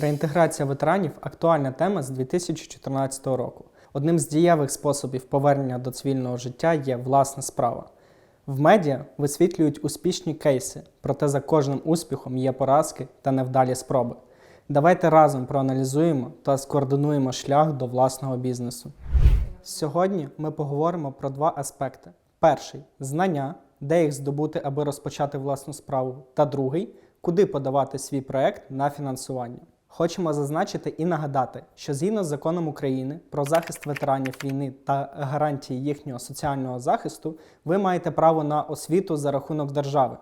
Реінтеграція ветеранів актуальна тема з 2014 року. Одним з дієвих способів повернення до цивільного життя є власна справа. В медіа висвітлюють успішні кейси, проте за кожним успіхом є поразки та невдалі спроби. Давайте разом проаналізуємо та скоординуємо шлях до власного бізнесу. Сьогодні ми поговоримо про два аспекти: перший знання, де їх здобути, аби розпочати власну справу, та другий куди подавати свій проект на фінансування. Хочемо зазначити і нагадати, що згідно з законом України про захист ветеранів війни та гарантії їхнього соціального захисту, ви маєте право на освіту за рахунок держави.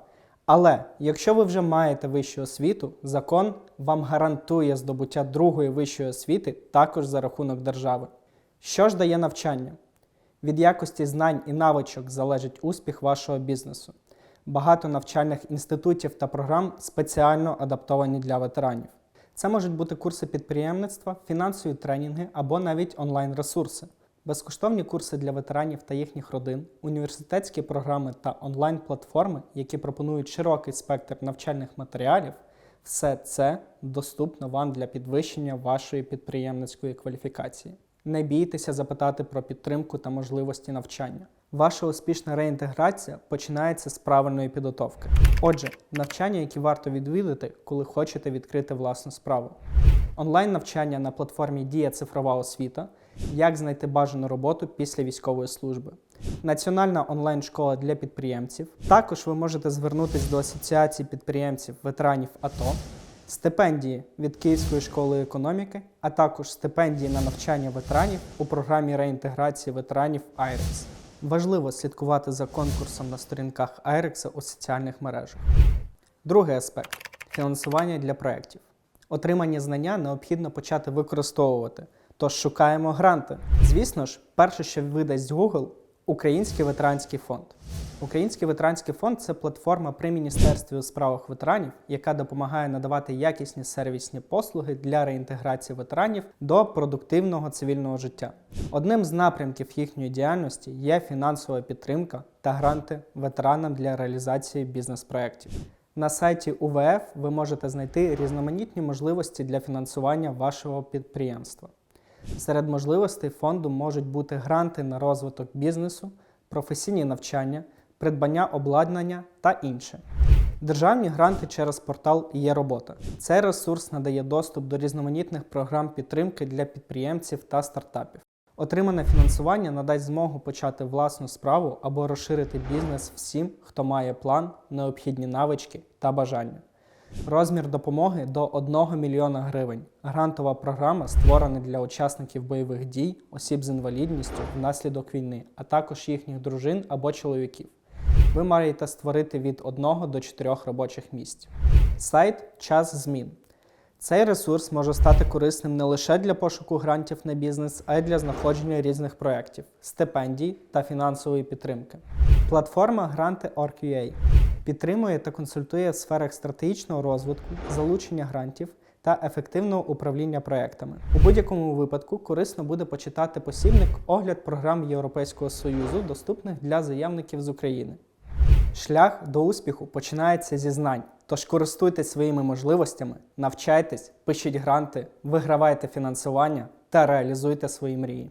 Але якщо ви вже маєте вищу освіту, закон вам гарантує здобуття другої вищої освіти також за рахунок держави. Що ж дає навчання? Від якості знань і навичок залежить успіх вашого бізнесу. Багато навчальних інститутів та програм спеціально адаптовані для ветеранів. Це можуть бути курси підприємництва, фінансові тренінги або навіть онлайн-ресурси, безкоштовні курси для ветеранів та їхніх родин, університетські програми та онлайн-платформи, які пропонують широкий спектр навчальних матеріалів. Все це доступно вам для підвищення вашої підприємницької кваліфікації. Не бійтеся запитати про підтримку та можливості навчання. Ваша успішна реінтеграція починається з правильної підготовки. Отже, навчання, які варто відвідати, коли хочете відкрити власну справу. Онлайн навчання на платформі Дія цифрова освіта, як знайти бажану роботу після військової служби. Національна онлайн-школа для підприємців. Також ви можете звернутися до Асоціації підприємців ветеранів АТО, стипендії від Київської школи економіки, а також стипендії на навчання ветеранів у програмі реінтеграції ветеранів IREX. Важливо слідкувати за конкурсом на сторінках Айрекса у соціальних мережах. Другий аспект фінансування для проєктів. Отримані знання необхідно почати використовувати. Тож шукаємо гранти. Звісно ж, перше, що видасть Google Український ветеранський фонд. Український ветеранський фонд це платформа при Міністерстві у справах ветеранів, яка допомагає надавати якісні сервісні послуги для реінтеграції ветеранів до продуктивного цивільного життя. Одним з напрямків їхньої діяльності є фінансова підтримка та гранти ветеранам для реалізації бізнес-проєктів. На сайті УВФ ви можете знайти різноманітні можливості для фінансування вашого підприємства. Серед можливостей фонду можуть бути гранти на розвиток бізнесу, професійні навчання, придбання обладнання та інше. Державні гранти через портал є робота. Цей ресурс надає доступ до різноманітних програм підтримки для підприємців та стартапів. Отримане фінансування надасть змогу почати власну справу або розширити бізнес всім, хто має план, необхідні навички та бажання. Розмір допомоги до 1 мільйона гривень. Грантова програма створена для учасників бойових дій, осіб з інвалідністю внаслідок війни, а також їхніх дружин або чоловіків. Ви маєте створити від 1 до 4 робочих місць. Сайт Час змін. Цей ресурс може стати корисним не лише для пошуку грантів на бізнес, а й для знаходження різних проєктів, стипендій та фінансової підтримки. Платформа Гранти.org.ua підтримує та консультує в сферах стратегічного розвитку, залучення грантів та ефективного управління проектами. У будь-якому випадку корисно буде почитати посібник огляд програм Європейського Союзу, доступних для заявників з України. Шлях до успіху починається зі знань. Тож користуйтесь своїми можливостями, навчайтесь, пишіть гранти, вигравайте фінансування та реалізуйте свої мрії.